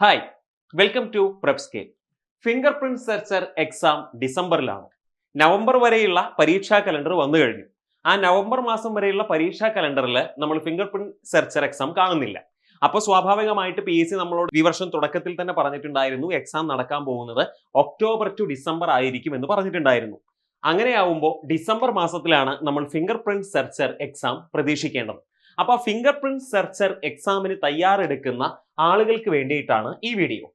Hi welcome to Prepscale finger print searcher exam ഡിസംബറിലാണ് November വരെയുള്ള പരീക്ഷാ calendar വന്നു കഴിഞ്ഞു. ആ നവംബർ മാസം വരെയുള്ള പരീക്ഷാ കലണ്ടറിൽ നമ്മൾ ഫിംഗർ പ്രിന്റ് സെർച്ചർ എക്സാം കാണുന്നില്ല. അപ്പോൾ സ്വാഭാവികമായിട്ട് പി എസ് സി നമ്മളോട് ഈ വർഷം തുടക്കത്തിൽ തന്നെ പറഞ്ഞിട്ടുണ്ടായിരുന്നു എക്സാം നടക്കാൻ പോകുന്നത് ഒക്ടോബർ ടു ഡിസംബർ ആയിരിക്കും എന്ന് പറഞ്ഞിട്ടുണ്ടായിരുന്നു. അങ്ങനെയാവുമ്പോൾ ഡിസംബർ മാസത്തിലാണ് നമ്മൾ ഫിംഗർ പ്രിന്റ് സെർച്ചർ എക്സാം പ്രതീക്ഷിക്കേണ്ടത്. അപ്പോൾ ഫിംഗർ പ്രിന്റ് സെർച്ചർ എക്സാമിന് തയ്യാറെടുക്കുന്ന ആളുകൾക്ക് വേണ്ടിയിട്ടാണ് ഈ വീഡിയോ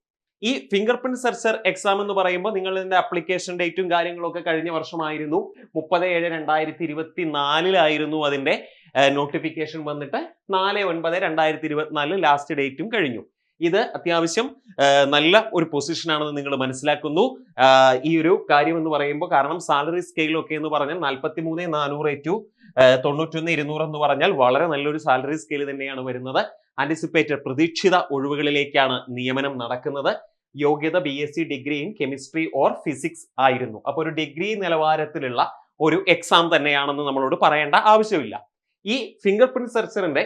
ഈ ഫിംഗർ പ്രിന്റ് സെർച്ചർ എക്സാം എന്ന് പറയുമ്പോൾ നിങ്ങൾ ഇതിന്റെ അപ്ലിക്കേഷൻ ഡേറ്റും കാര്യങ്ങളൊക്കെ കഴിഞ്ഞ വർഷമായിരുന്നു. മുപ്പത് ഏഴ് രണ്ടായിരത്തി ഇരുപത്തി നാലിലായിരുന്നു അതിന്റെ നോട്ടിഫിക്കേഷൻ വന്നിട്ട് നാല് ഒൻപത് രണ്ടായിരത്തി ഇരുപത്തിനാലിൽ ലാസ്റ്റ് ഡേറ്റും കഴിഞ്ഞു. ഇത് അത്യാവശ്യം നല്ല ഒരു പൊസിഷനാണെന്ന് നിങ്ങൾ മനസ്സിലാക്കുന്നു. ഈ ഒരു കാര്യം എന്ന് പറയുമ്പോൾ കാരണം സാലറി സ്കെയിലൊക്കെ എന്ന് പറഞ്ഞാൽ നാൽപ്പത്തി മൂന്ന് നാനൂറ് ടു തൊണ്ണൂറ്റൊന്ന് ഇരുന്നൂറ് എന്ന് പറഞ്ഞാൽ വളരെ നല്ലൊരു സാലറി സ്കെയിൽ തന്നെയാണ് വരുന്നത്. ആന്റിസിപ്പേറ്റഡ് പ്രതീക്ഷിത ഒഴിവുകളിലേക്കാണ് നിയമനം നടക്കുന്നത്. യോഗ്യത B S C degree in chemistry or physics ആയിരുന്നു. അപ്പോൾ ഒരു ഡിഗ്രി നിലവാരത്തിലുള്ള ഒരു എക്സാം തന്നെയാണെന്ന് നമ്മളോട് പറയേണ്ട ആവശ്യമില്ല. ഈ ഫിംഗർ പ്രിന്റ് സെർച്ചറിന്റെ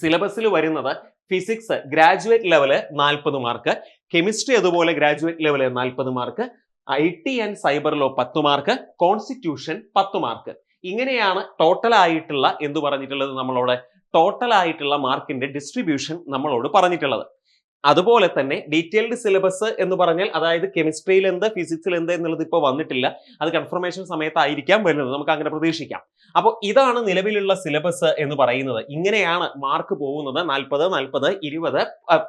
സിലബസിൽ വരുന്നത് ഫിസിക്സ് ഗ്രാജുവേറ്റ് ലെവൽ നാൽപ്പത് മാർക്ക് കെമിസ്ട്രി അതുപോലെ ഗ്രാജുവേറ്റ് ലെവൽ നാൽപ്പത് mark I T and cyber law പത്ത് മാർക്ക് കോൺസ്റ്റിറ്റ്യൂഷൻ പത്ത് മാർക്ക് ഇങ്ങനെയാണ് ടോട്ടൽ ആയിട്ടുള്ള എന്ത് പറഞ്ഞിട്ടുള്ളത് നമ്മളോട്? ടോട്ടൽ ആയിട്ടുള്ള മാർക്കിന്റെ ഡിസ്ട്രിബ്യൂഷൻ നമ്മളോട് പറഞ്ഞിട്ടുള്ളത്. അതുപോലെ തന്നെ ഡീറ്റെയിൽഡ് സിലബസ് എന്ന് പറഞ്ഞാൽ അതായത് കെമിസ്ട്രിയിൽ എന്ത് ഫിസിക്സിൽ എന്ത് എന്നുള്ളത് ഇപ്പോൾ വന്നിട്ടില്ല. അത് കൺഫർമേഷൻ സമയത്തായിരിക്കാം വരുന്നത്. നമുക്ക് അങ്ങനെ പ്രതീക്ഷിക്കാം. അപ്പോൾ ഇതാണ് നിലവിലുള്ള സിലബസ് എന്ന് പറയുന്നത്. ഇങ്ങനെയാണ് മാർക്ക് പോകുന്നത്. നാൽപ്പത് നാൽപ്പത് ഇരുപത്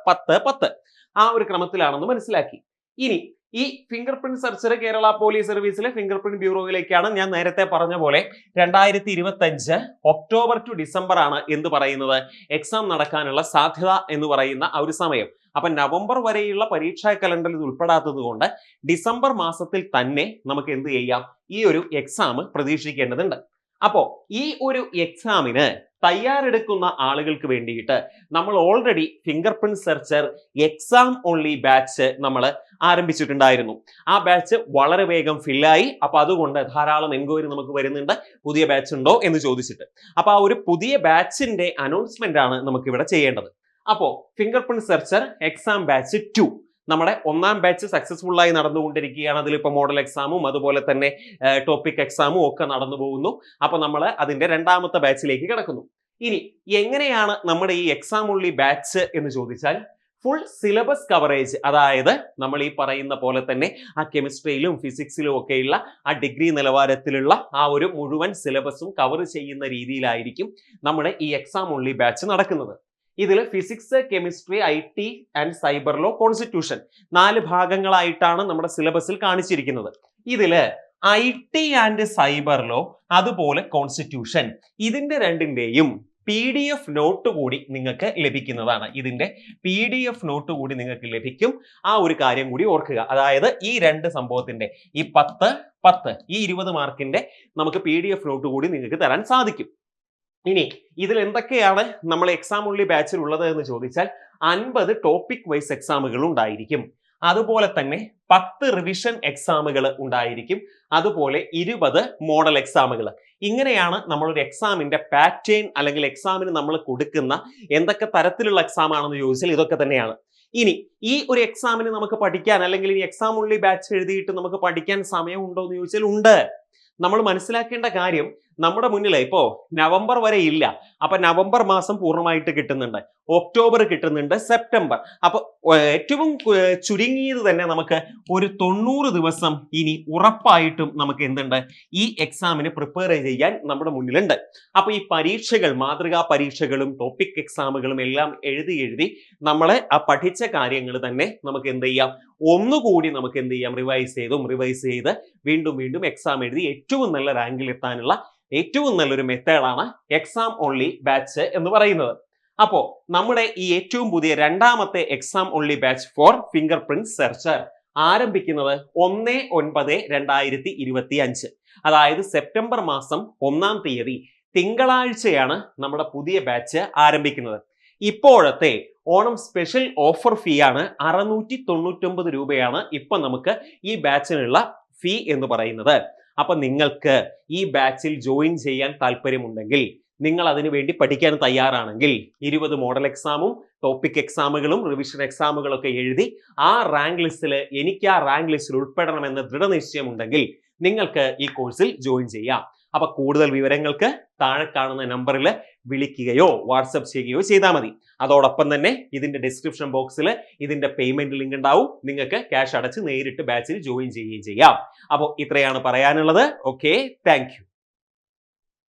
പത്ത് പത്ത്. ആ ഒരു ക്രമത്തിലാണെന്ന് മനസ്സിലാക്കി. ഇനി ഈ finger print searcher Kerala police സർവീസിലെ finger print ബ്യൂറോയിലേക്കാണ് ഞാൻ നേരത്തെ പറഞ്ഞ പോലെ രണ്ടായിരത്തി ഇരുപത്തി അഞ്ച് ഒക്ടോബർ ടു ഡിസംബർ ആണ് എന്ന് പറയുന്നത്? എക്സാം നടക്കാനുള്ള സാധ്യത എന്ന് പറയുന്ന ആ ഒരു സമയം. അപ്പൊ നവംബർ വരെയുള്ള പരീക്ഷാ കലണ്ടറിൽ ഇത് ഉൾപ്പെടാത്തത് കൊണ്ട് ഡിസംബർ മാസത്തിൽ തന്നെ നമുക്ക് എന്ത് ചെയ്യാം? ഈ ഒരു എക്സാം പ്രതീക്ഷിക്കേണ്ടതുണ്ട്. അപ്പോ ഈ ഒരു എക്സാമിന് തയ്യാറെടുക്കുന്ന ആളുകൾക്ക് വേണ്ടിയിട്ട് നമ്മൾ already finger print searcher exam only batch നമ്മൾ ആരംഭിച്ചിട്ടുണ്ടായിരുന്നു. ആ ബാച്ച് വളരെ വേഗം ഫില്ലായി അപ്പൊ അതുകൊണ്ട് ധാരാളം എൻക്വയറി നമുക്ക് വരുന്നുണ്ട്. പുതിയ ബാച്ച് ഉണ്ടോ എന്ന് ചോദിച്ചിട്ട്. അപ്പൊ ആ ഒരു പുതിയ ബാച്ചിന്റെ അനൗൺസ്മെന്റ് ആണ് നമുക്ക് ഇവിടെ ചെയ്യേണ്ടത്. അപ്പോ finger print searcher exam batch two നമ്മുടെ ഒന്നാം ബാച്ച് സക്സസ്ഫുൾ ആയി നടന്നുകൊണ്ടിരിക്കുകയാണ്. അതിലിപ്പോൾ മോഡൽ എക്സാമും അതുപോലെ തന്നെ ടോപ്പിക് എക്സാമും ഒക്കെ നടന്നു പോകുന്നു. അപ്പൊ നമ്മൾ അതിന്റെ രണ്ടാമത്തെ ബാച്ചിലേക്ക് കിടക്കുന്നു. ഇനി എങ്ങനെയാണ് നമ്മുടെ ഈ എക്സാം ഉള്ളി ബാച്ച് എന്ന് ചോദിച്ചാൽ ഫുൾ സിലബസ് കവറേജ് അതായത് നമ്മൾ ഈ പറയുന്ന പോലെ തന്നെ ആ കെമിസ്ട്രിയിലും ഫിസിക്സിലും ഒക്കെയുള്ള ആ ഡിഗ്രി നിലവാരത്തിലുള്ള ആ ഒരു മുഴുവൻ സിലബസും കവർ ചെയ്യുന്ന രീതിയിലായിരിക്കും നമ്മുടെ ഈ എക്സാം ഉള്ളി ബാച്ച് നടക്കുന്നത്. ഇതിൽ physics chemistry I T and cyber law constitution നാല് ഭാഗങ്ങളായിട്ടാണ് നമ്മുടെ സിലബസിൽ കാണിച്ചിരിക്കുന്നത്. ഇതിൽ I T and cyber law അതുപോലെ കോൺസ്റ്റിറ്റ്യൂഷൻ ഇതിന്റെ രണ്ടിന്റെയും പി ഡി എഫ് നോട്ട് കൂടി നിങ്ങൾക്ക് ലഭിക്കുന്നതാണ്. ഇതിന്റെ പി ഡി എഫ് നോട്ട് കൂടി നിങ്ങൾക്ക് ലഭിക്കും. ആ ഒരു കാര്യം കൂടി ഓർക്കുക. അതായത് ഈ രണ്ട് സംഭവത്തിന്റെ ഈ പത്ത് പത്ത് ഈ ഇരുപത് മാർക്കിന്റെ നമുക്ക് പി ഡി എഫ് നോട്ട് കൂടി നിങ്ങൾക്ക് തരാൻ സാധിക്കും. ഇനി ഇതിൽ എന്തൊക്കെയാണ് നമ്മൾ എക്സാം ഉള്ളി ബാച്ചിൽ ഉള്ളത് എന്ന് ചോദിച്ചാൽ അൻപത് ടോപ്പിക് വൈസ് എക്സാമുകൾ ഉണ്ടായിരിക്കും. അതുപോലെ തന്നെ പത്ത് റിവിഷൻ എക്സാമുകൾ ഉണ്ടായിരിക്കും. അതുപോലെ ഇരുപത് മോഡൽ എക്സാമുകൾ ഇങ്ങനെയാണ് നമ്മളൊരു എക്സാമിന്റെ പാറ്റേൺ അല്ലെങ്കിൽ എക്സാമിന് നമ്മൾ കൊടുക്കുന്ന എന്തൊക്കെ തരത്തിലുള്ള എക്സാം ആണെന്ന് ചോദിച്ചാൽ ഇതൊക്കെ തന്നെയാണ്. ഇനി ഈ ഒരു എക്സാമിന് നമുക്ക് പഠിക്കാൻ അല്ലെങ്കിൽ ഈ എക്സാം ഉള്ളി ബാച്ച് എഴുതിയിട്ട് നമുക്ക് പഠിക്കാൻ സമയമുണ്ടോ എന്ന് ചോദിച്ചാൽ ഉണ്ട്. നമ്മൾ മനസ്സിലാക്കേണ്ട കാര്യം നമ്മുടെ മുന്നിലേ ഇപ്പോ നവംബർ വരെ ഇല്ല. അപ്പൊ നവംബർ മാസം പൂർണമായിട്ട് കിട്ടുന്നുണ്ട്. ഒക്ടോബർ കിട്ടുന്നുണ്ട് സെപ്റ്റംബർ. അപ്പൊ ഏറ്റവും ചുരുങ്ങിയത് തന്നെ നമുക്ക് ഒരു തൊണ്ണൂറ് ദിവസം ഇനി ഉറപ്പായിട്ടും നമുക്ക് എന്തുണ്ട്? ഈ എക്സാമിന് പ്രിപ്പയർ ചെയ്യാൻ നമ്മുടെ മുന്നിലുണ്ട്. അപ്പൊ ഈ പരീക്ഷകൾ മാതൃകാ പരീക്ഷകളും ടോപ്പിക് എക്സാമുകളും എല്ലാം എഴുതി എഴുതി നമ്മളെ ആ പഠിച്ച കാര്യങ്ങൾ തന്നെ നമുക്ക് എന്ത് ചെയ്യാം? ഒന്നുകൂടി നമുക്ക് എന്ത് ചെയ്യാം? റിവൈസ് ചെയ്തും റിവൈസ് ചെയ്ത് വീണ്ടും വീണ്ടും എക്സാം എഴുതി ഏറ്റവും നല്ല റാങ്കിൽ എത്താനുള്ള ഏറ്റവും നല്ലൊരു മെത്തേഡാണ് എക്സാം ഓൺലി ബാച്ച് എന്ന് പറയുന്നത്. അപ്പോ നമ്മുടെ ഈ ഏറ്റവും പുതിയ രണ്ടാമത്തെ exam only batch for finger print searcher ആരംഭിക്കുന്നത് ഒന്ന് ഒൻപത് രണ്ടായിരത്തി ഇരുപത്തി അഞ്ച് അതായത് സെപ്റ്റംബർ മാസം ഒന്നാം തീയതി തിങ്കളാഴ്ചയാണ് നമ്മുടെ പുതിയ ബാച്ച് ആരംഭിക്കുന്നത്. ഇപ്പോഴത്തെ ഓണം സ്പെഷ്യൽ ഓഫർ ഫീ ആണ് അറുന്നൂറ്റി തൊണ്ണൂറ്റൊമ്പത് രൂപയാണ് ഇപ്പൊ നമുക്ക് ഈ ബാച്ചിനുള്ള ഫീ എന്ന് പറയുന്നത്. അപ്പൊ നിങ്ങൾക്ക് ഈ ബാച്ചിൽ ജോയിൻ ചെയ്യാൻ താല്പര്യമുണ്ടെങ്കിൽ നിങ്ങൾ അതിനു വേണ്ടി പഠിക്കാൻ തയ്യാറാണെങ്കിൽ ഇരുപത് മോഡൽ എക്സാമും ടോപ്പിക് എക്സാമുകളും റിവിഷൻ എക്സാമുകളൊക്കെ എഴുതി ആ റാങ്ക് ലിസ്റ്റിൽ എനിക്ക് ആ റാങ്ക് ലിസ്റ്റിൽ ഉൾപ്പെടണമെന്ന് ദൃഢനിശ്ചയമുണ്ടെങ്കിൽ നിങ്ങൾക്ക് ഈ കോഴ്സിൽ ജോയിൻ ചെയ്യാം. അപ്പൊ കൂടുതൽ വിവരങ്ങൾക്ക് താഴെ കാണുന്ന നമ്പറിൽ വിളിക്കുകയോ വാട്സപ്പ് ചെയ്യുകയോ ചെയ്താൽ മതി. അതോടൊപ്പം തന്നെ ഇതിന്റെ ഡിസ്ക്രിപ്ഷൻ ബോക്സിൽ ഇതിന്റെ പേയ്മെന്റ് ലിങ്ക് ഉണ്ടാവും. നിങ്ങൾക്ക് ക്യാഷ് അടച്ച് നേരിട്ട് ബാച്ചിൽ ജോയിൻ ചെയ്യുകയും ചെയ്യാം. അപ്പോൾ ഇത്രയാണ് പറയാനുള്ളത്. Okay thank